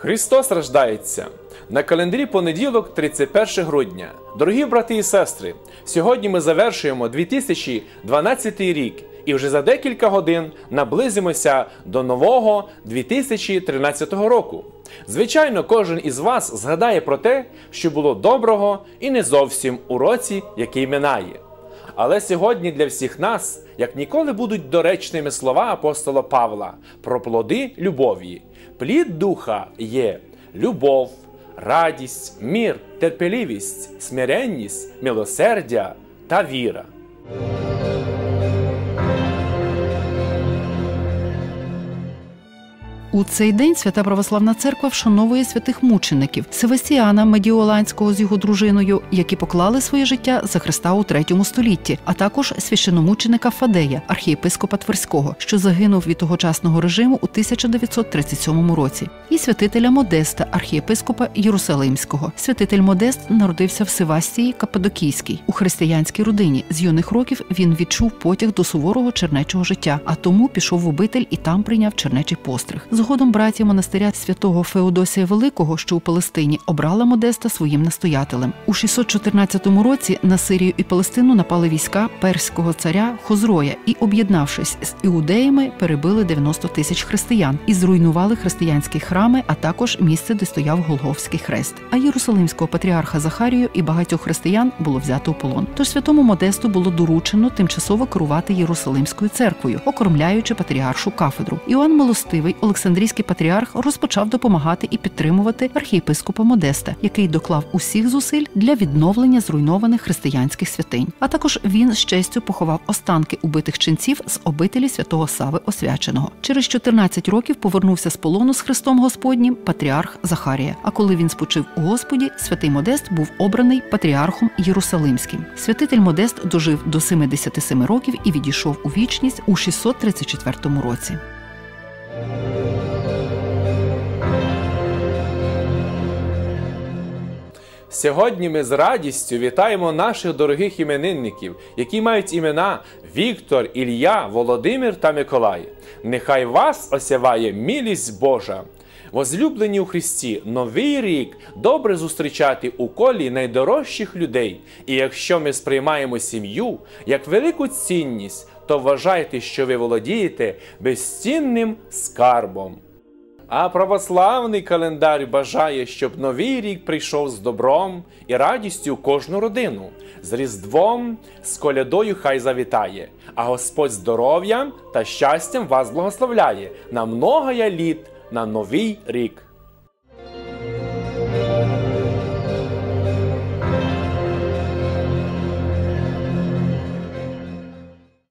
Христос рождається на календарі понеділок, 31 грудня. Дорогі брати і сестри, сьогодні ми завершуємо 2012 рік і вже за декілька годин наблизимося до нового 2013 року. Звичайно, кожен із вас згадає про те, що було доброго і не зовсім у році, який минає. Але сьогодні для всіх нас, як ніколи, будуть доречними слова апостола Павла про плоди любові. Плід духа є любов, радість, мір, терпеливість, смиренність, милосердя та віра. У цей день свята православна церква вшановує святих мучеників Севастіана Медіоланського з його дружиною, які поклали своє життя за Христа у третьому столітті, а також священомученика Фадея, архієпископа Тверського, що загинув від тогочасного режиму у 1937 році, і святителя Модеста, архієпископа Єрусалимського. Святитель Модест народився в Севастії Каппадокійській у християнській родині. З юних років він відчув потяг до суворого чернечого життя, а тому пішов в обитель і там прийняв чернечий постриг. Згодом братія монастиря святого Феодосія Великого, що у Палестині, обрала Модеста своїм настоятелем. У 614 році на Сирію і Палестину напали війська перського царя Хозроя і, об'єднавшись з іудеями, перебили 90 тисяч християн і зруйнували християнські храми, а також місце, де стояв Голговський хрест. А Єрусалимського патріарха Захарію і багатьох християн було взято у полон. Тож святому Модесту було доручено тимчасово керувати Єрусалимською церквою, окормляючи патріаршу кафедру. Іоанн Милостивий, Олександрійський патріарх, розпочав допомагати і підтримувати архієпископа Модеста, який доклав усіх зусиль для відновлення зруйнованих християнських святинь. А також він з честю поховав останки убитих ченців з обителі святого Сави Освяченого. Через 14 років повернувся з полону з Христом Господнім патріарх Захарія. А коли він спочив у Господі, святий Модест був обраний патріархом Єрусалимським. Святитель Модест дожив до 77 років і відійшов у вічність у 634 році. Сьогодні ми з радістю вітаємо наших дорогих іменинників, які мають імена Віктор, Ілля, Володимир та Миколай. Нехай вас осяває милість Божа. Возлюблені у Христі, новий рік добре зустрічати у колі найдорожчих людей. І якщо ми сприймаємо сім'ю як велику цінність, то вважайте, що ви володієте безцінним скарбом. А православний календар бажає, щоб новий рік прийшов з добром і радістю кожну родину. З Різдвом, з колядою хай завітає, а Господь здоров'ям та щастям вас благословляє на многоя літ на новий рік.